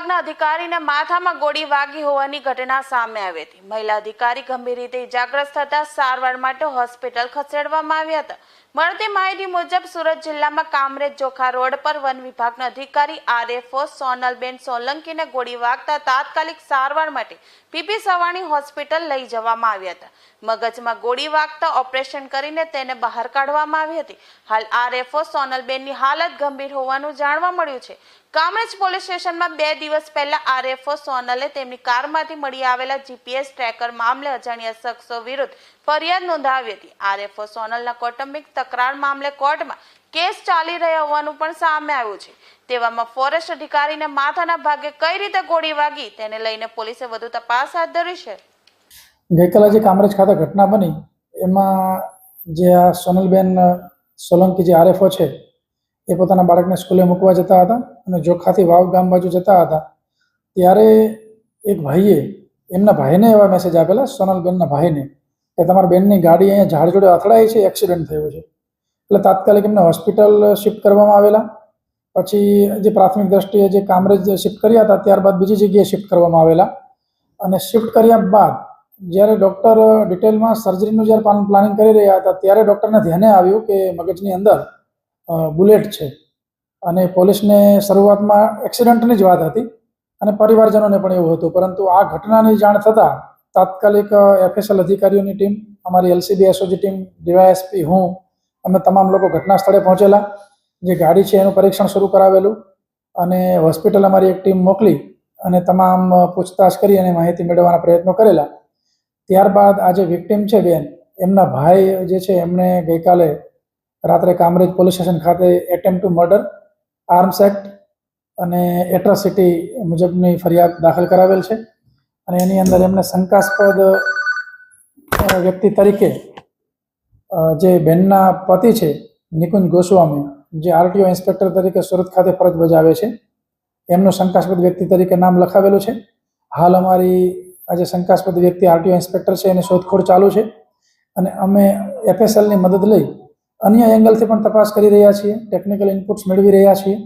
વિભાગના અધિકારીને માથામાં ગોળી વાગી હોવાની ઘટના સામે આવી હતી. મહિલા અધિકારી ગંભીર રીતે ઇજાગ્રસ્ત થતા સારવાર માટે હોસ્પિટલ ખસેડવામાં આવ્યા હતા. મળતી માહિતી મુજબ સુરત જિલ્લામાં કામરેજ જોખા રોડ પર વન વિભાગના અધિકારી આરએફઓ સોનલબેન સોલંકીને ગોળી વાગતા તાત્કાલિક સારવાર માટે પીપી સવાણી હોસ્પિટલ લઈ જવામાં આવ્યા હતા. મગજમાં ગોળી વાગતા ઓપરેશન કરીને તેને બહાર કાઢવામાં આવી હતી. હાલ આરએફઓ સોનલબેનની હાલત ગંભીર હોવાનું જાણવા મળ્યું છે. કામરેજ પોલીસ સ્ટેશનમાં બે દિવસ પહેલા આરએફઓ સોનલે તેમની કારમાંથી મળી આવેલા જીપીએસ ટ્રેકર મામલે અજાણ્યા શખ્સો વિરુદ્ધ ફરિયાદ નોંધાવી હતી. આરએફઓ સોનલના કૌટુંબિક તકરાર મામલે કોર્ટમાં કેસ ચાલી રહ્યો હોવાનું પણ સામે આવ્યું છે. તેવામાં ફોરેસ્ટ અધિકારીને માથાના ભાગે કઈ રીતે ગોળી વાગી તેને લઈને પોલીસે વધુ તપાસ હાથ ધરી છે. ગઈકાલે જે કામરેજ ખાતે ઘટના બની, એમાં જે આ સોનલબેન સોલંકી જે આરએફઓ છે, એ પોતાના બાળકને સ્કૂલે મૂકવા જતા હતા અને જોખાથી વાવ ગામ બાજુ જતા હતા. ત્યારે એક ભાઈએ એમના ભાઈને એવા મેસેજ આપેલા, સોનલબેનના ભાઈને. કે તમારા બેનની ગાડી અહીંયા ઝાડ જોડે અથડાઈ છે એક્સિડન્ટ થયો છે. એટલે તાત્કાલિક એમને હોસ્પિટલ શિફ્ટ કરવામાં આવેલા. પછી જે પ્રાથમિક દ્રષ્ટિએ જે કામરેજ શિફ્ટ કર્યા હતા, ત્યારબાદ બીજી જગ્યાએ શિફ્ટ કરવામાં આવેલા. અને શિફ્ટ કર્યા બાદ જ્યારે ડૉક્ટર ડિટેલમાં સર્જરીનું જ્યારે પ્લાન પ્લાનિંગ કરી રહ્યા હતા, ત્યારે ડૉક્ટરને ધ્યાને આવ્યું કે મગજની અંદર બુલેટ છે. અને પોલીસને શરૂઆતમાં એક્સિડન્ટની જ વાત હતી. અને પરિવારજનોને પણ એવું હતું. પરંતુ આ ઘટનાની જાણ થતાં તાત્કાલિક એફએસએલ અધિકારીઓની ટીમ, અમારી એલસીબી એસઓજી ટીમ, ડીવાયએસપી હું, અમે તમામ લોકો ઘટના સ્થળે પહોંચેલા, જે ગાડી છે એનું પરીક્ષણ શરૂ કરાવેલું, અને હોસ્પિટલ અમારી એક ટીમ મોકલી, અને તમામ પૂછતાછ કરી અને માહિતી મેળવવાના પ્રયત્નો કરેલા. ત્યારબાદ આ જે વિક્ટિમ છે બેન, એમના ભાઈ જે છે એમણે ગઈકાલે રાત્રે કામરેજ પોલીસ સ્ટેશન ખાતે attempt to murder, arms act અને એટ્રોસિટી મુજબની ફરિયાદ દાખલ કરાવેલ છે. અને એની અંદર એમને શંકાસ્પદ વ્યક્તિ તરીકે જે બેનના પતિ છે, નિકુંજ ગોસ્વામી, જે આરટીઓ ઇન્સ્પેક્ટર તરીકે સુરત ખાતે ફરજ બજાવે છે, એમનું શંકાસ્પદ વ્યક્તિ તરીકે નામ લખાવેલું છે. હાલ અમારી આ જે શંકાસ્પદ વ્યક્તિ આરટીઓ ઇન્સ્પેક્ટર છે, એની શોધખોળ ચાલુ છે. અને અમે એફએસએલની મદદ લઈ અન્ય એંગલથી પણ તપાસ કરી રહ્યા છીએ, ટેકનિકલ ઇનપુટ્સ મેળવી રહ્યા છીએ.